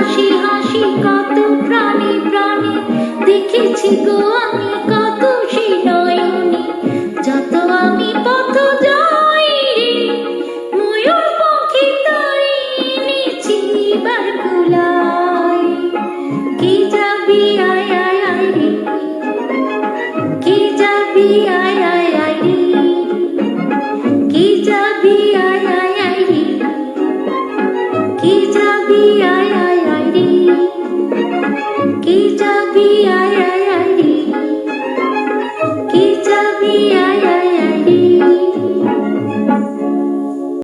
হাসি হাসি, কত প্রাণী প্রাণী। দেখেছি গো আমি কত যত আমি পথ যাই ময়ূর পাখি তাই নিচিবার গুলাই কি যাবি, আয় আয় আয় রে? কি যাবি, আয় আয় আয় রে? কি যাবি, আয় আয় আয় রে? কি যাবি, আয় কি যাবি আয় আয় কি যাবি